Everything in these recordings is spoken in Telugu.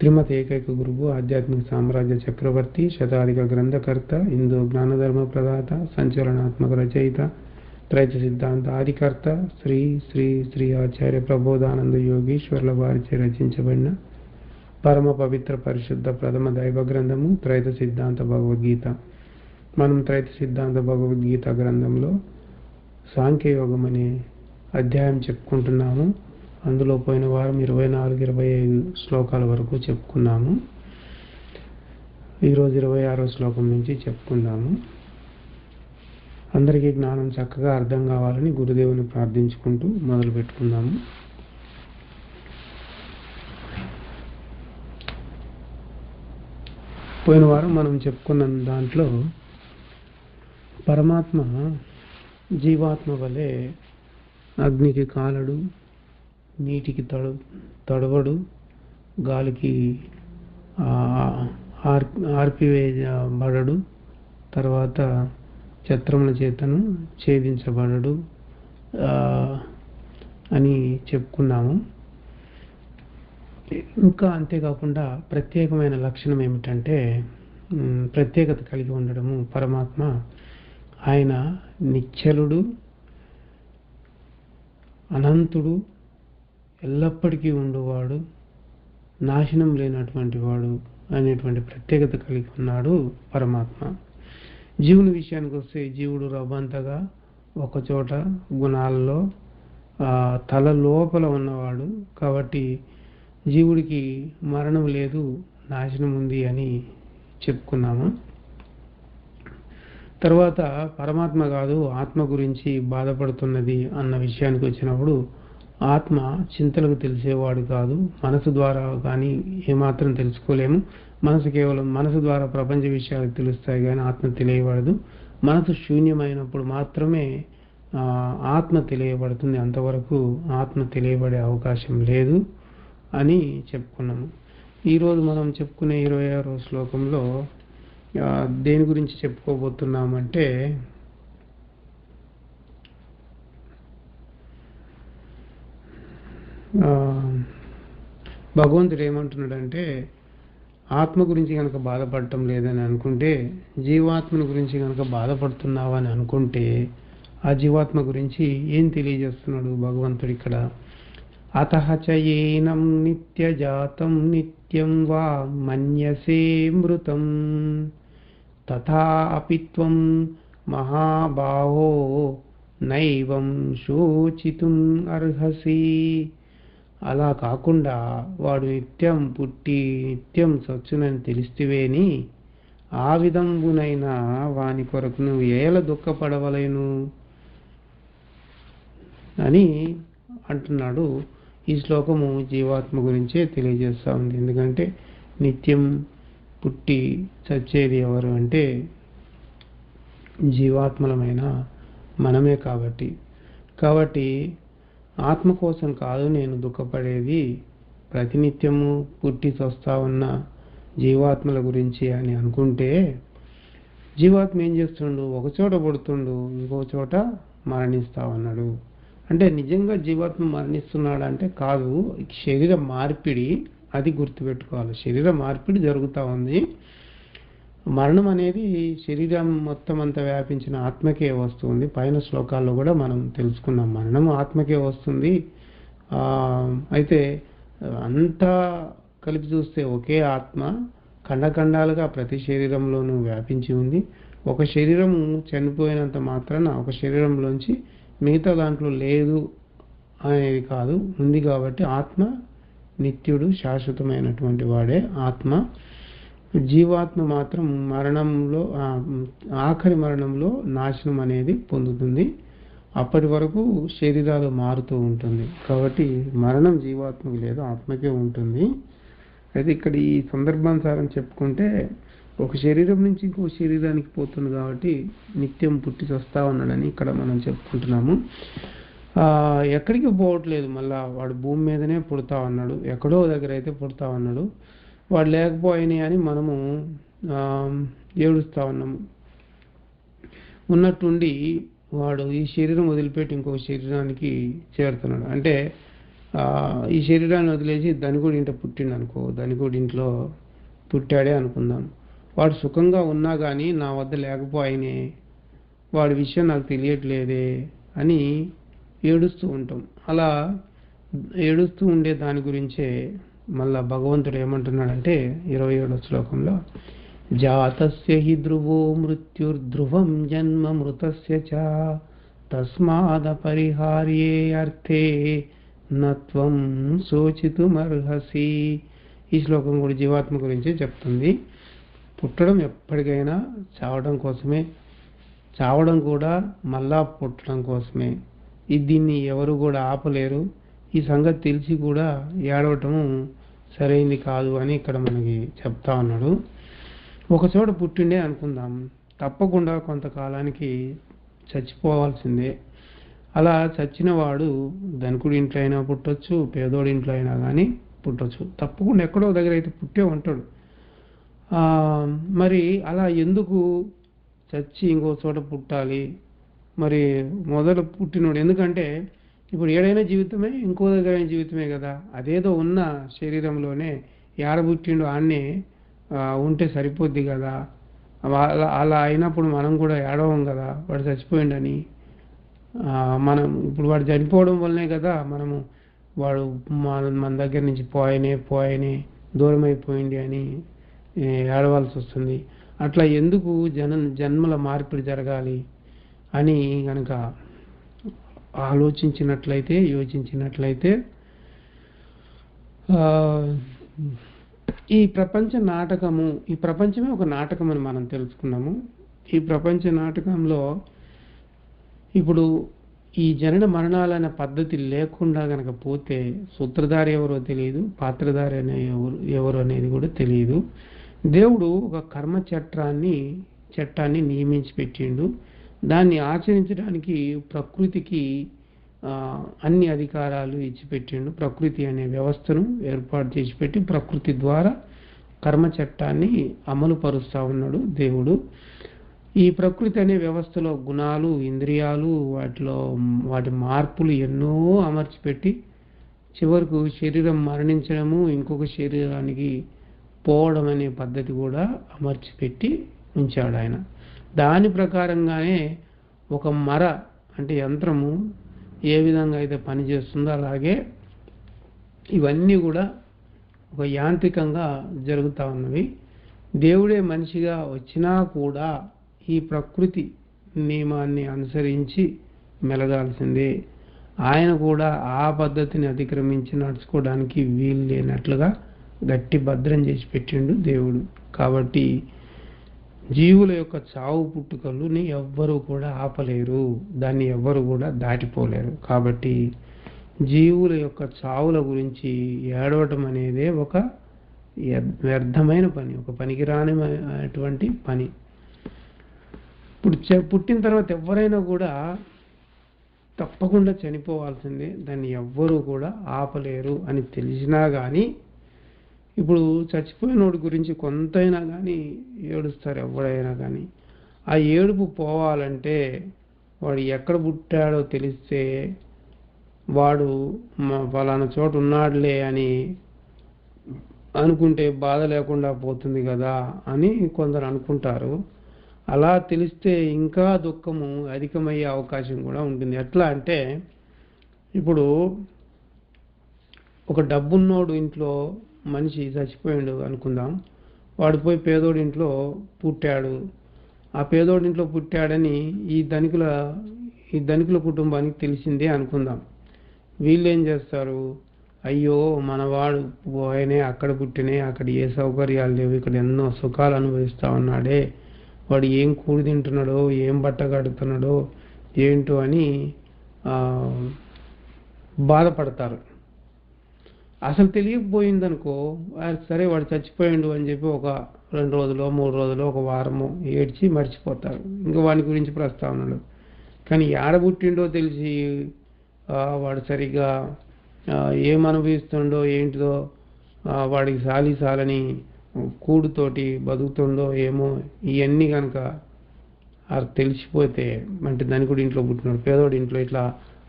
శ్రీమతి ఏకైక గురువు ఆధ్యాత్మిక సామ్రాజ్య చక్రవర్తి శతాధిక గ్రంథకర్త హిందూ జ్ఞానధర్మ ప్రదాత సంచలనాత్మక రచయిత త్రైత సిద్ధాంత ఆదికర్త శ్రీ శ్రీ శ్రీ ఆచార్య ప్రబోధానంద యోగీశ్వర్ల వారిచే రచించబడిన పరమ పవిత్ర పరిశుద్ధ ప్రథమ దైవ గ్రంథము త్రైత సిద్ధాంత భగవద్గీత. మనం త్రైత సిద్ధాంత భగవద్గీత గ్రంథంలో సాంఖ్యయోగం అనే అధ్యాయం చెప్పుకుంటున్నాము. అందులో పోయిన వారం ఇరవై నాలుగు ఇరవై ఐదు శ్లోకాల వరకు చెప్పుకున్నాము. ఈరోజు ఇరవై ఆరో శ్లోకం నుంచి చెప్పుకుందాము. అందరికీ జ్ఞానం చక్కగా అర్థం కావాలని గురుదేవుని ప్రార్థించుకుంటూ మొదలు పెట్టుకుందాము. పోయిన వారం మనం చెప్పుకున్న దాంట్లో పరమాత్మ జీవాత్మ వలె అగ్నికి కాలడు నీటికి తడు తడవడు. గాలికి ఆర్ ఆర్పివేయబడడు తర్వాత చత్రముల చేతను ఛేదించబడడు అని చెప్పుకున్నాము. ఇంకా అంతేకాకుండా ప్రత్యేకమైన లక్షణం ఏమిటంటే ప్రత్యేకత కలిగి ఉండడము పరమాత్మ ఆయన నిచ్చలుడు అనంతుడు ఎల్లప్పటికీ ఉండువాడు నాశనం లేనటువంటి వాడు అనేటువంటి ప్రత్యేకత కలిగి ఉన్నాడు పరమాత్మ. జీవుని విషయానికి వస్తే జీవుడు రవ్వంతగా ఒకచోట గుణాల్లో తల లోపల ఉన్నవాడు కాబట్టి జీవుడికి మరణం లేదు నాశనం ఉంది అని చెప్పుకున్నాము. తర్వాత పరమాత్మ కాదు ఆత్మ గురించి బాధపడుతున్నది అన్న విషయానికి వచ్చినప్పుడు ఆత్మ చింతలకు తెలిసేవాడు కాదు. మనసు ద్వారా కానీ ఏమాత్రం తెలుసుకోలేము. మనసు కేవలం మనసు ద్వారా ప్రపంచ విషయాలు తెలుస్తాయి కానీ ఆత్మ తెలియబడదు. మనసు శూన్యమైనప్పుడు మాత్రమే ఆత్మ తెలియబడుతుంది. అంతవరకు ఆత్మ తెలియబడే అవకాశం లేదు అని చెప్పుకున్నాము. ఈరోజు మనం చెప్పుకునే ఇరవై ఆరో శ్లోకంలో దేని గురించి చెప్పుకోబోతున్నామంటే భగవంతుడు ఏమంటున్నాడంటే ఆత్మ గురించి కనుక బాధపడటం లేదని అనుకుంటే జీవాత్మను గురించి కనుక బాధపడుతున్నావా అని అనుకుంటే ఆ జీవాత్మ గురించి ఏం తెలియజేస్తున్నాడు భగవంతుడు ఇక్కడ? అత చయేనం నిత్యజాతం నిత్యం వా మన్యసే మృతం. తథాపిత్వం మహాబాహో నైవం శోచితుం అర్హసి. అలా కాకుండా వాడు నిత్యం పుట్టి నిత్యం సచ్చునని తెలిస్తేవేని ఆ విధంబునైనా వాని కొరకు నువ్వు ఏల దుఃఖపడవలేను? అని అంటున్నాడు. ఈ శ్లోకము జీవాత్మ గురించే తెలియజేస్తూ ఉంది. ఎందుకంటే నిత్యం పుట్టి చచ్చేది ఎవరు అంటే జీవాత్మలమైన మనమే కాబట్టి. కాబట్టి ఆత్మ కోసం కాదు నేను దుఃఖపడేది ప్రతినిత్యము పుట్టి చస్తా ఉన్న జీవాత్మల గురించి అని అనుకుంటే జీవాత్మ ఏం చేస్తుండు? ఒక చోట పుడుతుండు ఇంకో చోట మరణిస్తా ఉన్నాడు. అంటే నిజంగా జీవాత్మ మరణిస్తున్నాడు అంటే కాదు శరీర మార్పిడి అది గుర్తుపెట్టుకోవాలి. శరీర మార్పిడి జరుగుతూ ఉంది. మరణం అనేది శరీరం మొత్తం అంతా వ్యాపించిన ఆత్మకే వస్తుంది. పైన శ్లోకాల్లో కూడా మనం తెలుసుకున్నాం మరణం ఆత్మకే వస్తుంది. అయితే అంతా కలిపి చూస్తే ఒకే ఆత్మ ఖండఖండాలుగా ప్రతి శరీరంలోనూ వ్యాపించి ఉంది. ఒక శరీరం చనిపోయినంత మాత్రాన ఒక శరీరంలోంచి మిగతా దాంట్లో లేదు అనేది కాదు. ఉంది కాబట్టి ఆత్మ నిత్యుడు శాశ్వతమైనటువంటి వాడే ఆత్మ. జీవాత్మ మాత్రం మరణంలో ఆఖరి మరణంలో నాశనం అనేది పొందుతుంది. అప్పటి వరకు శరీరాలు మారుతూ ఉంటుంది. కాబట్టి మరణం జీవాత్మకి లేదు ఆత్మకే ఉంటుంది. అయితే ఇక్కడ ఈ సందర్భానుసారం చెప్పుకుంటే ఒక శరీరం నుంచి ఇంకో శరీరానికి పోతుంది కాబట్టి నిత్యం పుట్టి వస్తా ఉన్నాడని ఇక్కడ మనం చెప్పుకుంటున్నాము. ఎక్కడికి పోవట్లేదు. మళ్ళా వాడు భూమి మీదనే పుడతా ఉన్నాడు. ఎక్కడో దగ్గర అయితే పుడతా ఉన్నాడు. వాడు లేకపోయినాయి అని మనము ఏడుస్తూ ఏడుస్తా ఉన్నాము. ఉన్నట్టుండి వాడు ఈ శరీరం వదిలిపెట్టి ఇంకొక శరీరానికి చేరుతున్నాడు. అంటే ఈ శరీరాన్ని వదిలేసి ధనికుడి ఇంట పుట్టిండు అనుకో ధనికుడి ఇంట్లో పుట్టాడే అనుకుందాం. వాడు సుఖంగా ఉన్నా కానీ నా వద్ద లేకపోయినే వాడి విషయం నాకు తెలియట్లేదే అని ఏడుస్తూ ఉంటాం. అలా ఏడుస్తూ ఉండే దాని గురించే మళ్ళా భగవంతుడు ఏమంటున్నాడంటే ఇరవై ఏడో శ్లోకంలో జాతస్య హి ధ్రువో మృత్యుర్ధ్రువం జన్మ మృతస్య చ. తస్మాద పరిహార్యే అర్థే నత్వం శోచితుమర్హసి. ఈ శ్లోకం కూడా జీవాత్మ గురించి చెప్తుంది. పుట్టడం ఎప్పటికైనా చావడం కోసమే చావడం కూడా మళ్ళా పుట్టడం కోసమే. ఇది దీన్ని ఎవరు కూడా ఆపలేరు. ఈ సంగతి తెలిసి కూడా ఏడవటము సరైంది కాదు అని ఇక్కడ మనకి చెప్తా ఉన్నాడు. ఒక చోట పుట్టిండే అనుకుందాం. తప్పకుండా కొంతకాలానికి చచ్చిపోవాల్సిందే. అలా చచ్చిన వాడు ధనికుడి ఇంట్లో అయినా పుట్టొచ్చు పేదోడి ఇంట్లో అయినా కానీ పుట్టొచ్చు. తప్పకుండా ఎక్కడో దగ్గర అయితే పుట్టే ఉంటాడు. మరి అలా ఎందుకు చచ్చి ఇంకో చోట పుట్టాలి? మరి మొదట పుట్టినోడు ఎందుకంటే ఇప్పుడు ఏడైనా జీవితమే ఇంకో దగ్గర జీవితమే కదా. అదేదో ఉన్న శరీరంలోనే ఏడబుట్టిండు ఆన్నే ఉంటే సరిపోద్ది కదా. అలా అలా అయినప్పుడు మనం కూడా ఏడవం కదా. వాడు చచ్చిపోయిండని మనం ఇప్పుడు వాడు చనిపోవడం వల్లనే కదా మనము వాడు మన మన దగ్గర నుంచి పోయనే పోయనే దూరం అయిపోయింది అని ఏడవలసి ఏడవాల్సి వస్తుంది. అట్లా ఎందుకు జన జన్మల మార్పిడి జరగాలి అని కనుక ఆలోచించినట్లయితే యోచించినట్లయితే ఈ ప్రపంచ నాటకము ఈ ప్రపంచమే ఒక నాటకం అని మనం తెలుసుకున్నాము. ఈ ప్రపంచ నాటకంలో ఇప్పుడు ఈ జనన మరణాలనే పద్ధతి లేకుండా గనక పోతే సూత్రధారి ఎవరో తెలియదు పాత్రధారి అనే ఎవరు ఎవరు అనేది కూడా తెలియదు. దేవుడు ఒక కర్మ చట్టాన్ని చట్టాన్ని నియమించి పెట్టిండు. దాన్ని ఆచరించడానికి ప్రకృతికి అన్ని అధికారాలు ఇచ్చిపెట్టిండు. ప్రకృతి అనే వ్యవస్థను ఏర్పాటు చేసి పెట్టి ప్రకృతి ద్వారా కర్మ చట్టాన్ని అమలుపరుస్తా ఉన్నాడు దేవుడు. ఈ ప్రకృతి అనే వ్యవస్థలో గుణాలు ఇంద్రియాలు వాటిలో వాటి మార్పులు ఎన్నో అమర్చిపెట్టి చివరకు శరీరం మరణించడము ఇంకొక శరీరానికి పోవడం అనే పద్ధతి కూడా అమర్చిపెట్టి ఉంచాడు ఆయన. దాని ప్రకారంగానే ఒక మర అంటే యంత్రము ఏ విధంగా అయితే పనిచేస్తుందో అలాగే ఇవన్నీ కూడా ఒక యాంత్రికంగా జరుగుతూ ఉన్నవి. దేవుడే మనిషిగా వచ్చినా కూడా ఈ ప్రకృతి నియమాన్ని అనుసరించి మెలగాల్సిందే. ఆయన కూడా ఆ పద్ధతిని అతిక్రమించి నడుచుకోవడానికి వీలు లేనట్లుగా గట్టి భద్రం చేసి పెట్టిండు దేవుడు. కాబట్టి జీవుల యొక్క చావు పుట్టుకలుని ఎవ్వరూ కూడా ఆపలేరు. దాన్ని ఎవ్వరు కూడా దాటిపోలేరు. కాబట్టి జీవుల యొక్క చావుల గురించి ఏడవటం అనేదే ఒక వ్యర్థమైన పని ఒక పనికిరానిటువంటి పని. ఇప్పుడు పుట్టిన తర్వాత ఎవరైనా కూడా తప్పకుండా చనిపోవాల్సిందే. దాన్ని ఎవ్వరూ కూడా ఆపలేరు అని తెలిసినా కానీ ఇప్పుడు చచ్చిపోయినోడి గురించి కొంతైనా కానీ ఏడుస్తారు ఎవడైనా కానీ ఆ ఏడుపు పోవాలంటే వాడు ఎక్కడ పుట్టాడో తెలిస్తే వాడు మా ఫలానా చోట ఉన్నాడులే అని అనుకుంటే బాధ లేకుండా పోతుంది కదా అని కొందరు అనుకుంటారు. అలా తెలిస్తే ఇంకా దుఃఖము అధికమయ్యే అవకాశం కూడా ఉంటుంది. ఎట్లా అంటే ఇప్పుడు ఒక డబ్బున్నోడు ఇంట్లో మనిషి చచ్చిపోయాడు అనుకుందాం. వాడు పోయి పేదోడి ఇంట్లో పుట్టాడు. ఆ పేదోడి ఇంట్లో పుట్టాడని ఈ ధనికుల ఈ ధనికుల కుటుంబానికి తెలిసిందే అనుకుందాం. వీళ్ళు ఏం చేస్తారు? అయ్యో మనవాడు పోయనే అక్కడ పుట్టినే అక్కడ ఏ సౌకర్యాలు లేవు ఇక్కడ ఎన్నో సుఖాలు అనుభవిస్తా ఉన్నాడే. వాడు ఏం కూడి తింటున్నాడో ఏం బట్ట కడుతున్నాడో ఏంటో అని బాధపడతారు. అసలు తెలియకపోయిందనుకో సరే వాడు చచ్చిపోయిండు అని చెప్పి ఒక రెండు రోజులు మూడు రోజులు ఒక వారము ఏడ్చి మర్చిపోతారు. ఇంకా వాని గురించి ప్రస్తావనలు కానీ ఏడబుట్టిండో తెలిసి వాడు సరిగ్గా ఏం అనుభవిస్తుండో ఏంటిదో వాడికి సాలి సాలని కూడుతోటి బతుకుతుండో ఏమో ఇవన్నీ కనుక అది తెలిసిపోతే అంటే ధనికుడు ఇంట్లో పుట్టినాడు పేదోడి ఇంట్లో ఇట్లా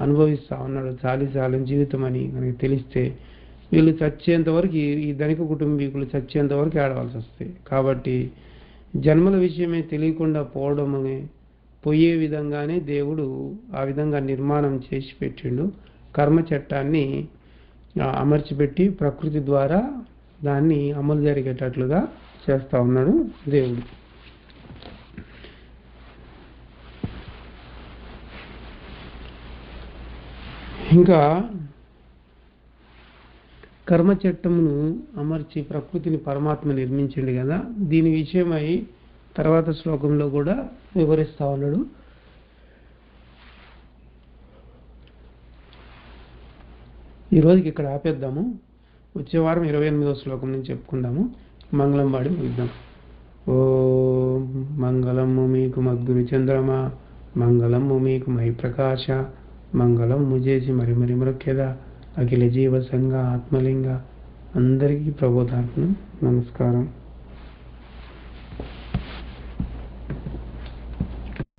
అనుభవిస్తూ ఉన్నాడు చాలి చాలని జీవితం అని మనకి తెలిస్తే వీళ్ళు చచ్చేంత వరకు ఈ- ధనిక కుటుంబీకులు చచ్చేంత వరకు ఆడవలసి వస్తాయి. కాబట్టి జన్మల విషయమే తెలియకుండా పోవడం పోయే విధంగానే దేవుడు ఆ విధంగా నిర్మాణం చేసి పెట్టిండు. కర్మ చట్టాన్ని అమర్చిపెట్టి ప్రకృతి ద్వారా దాన్ని అమలు జరిగేటట్లుగా చేస్తూ ఉన్నాడు దేవుడు. ఇంకా కర్మ చట్టమును అమర్చి ప్రకృతిని పరమాత్మ నిర్మించిండు కదా. దీని విషయమై తర్వాత శ్లోకంలో కూడా వివరిస్తా ఉన్నాడు. ఈ రోజుకి ఇక్కడ ఆపేద్దాము. వచ్చే వారం ఇరవై ఎనిమిదో శ్లోకం నుంచి చెప్పుకుందాము. మంగళం వాడి ముగిద్దాం. ఓ మంగళము మీకు మగ్గుని చంద్రమ మంగళము మీకు మై ప్రకాశ మంగళం ముజేసి మరి మరి మరొక్కేదా అఖిల జీవ సంఘ ఆత్మలింగ అందరికీ ప్రబోధాత్మ నమస్కారం.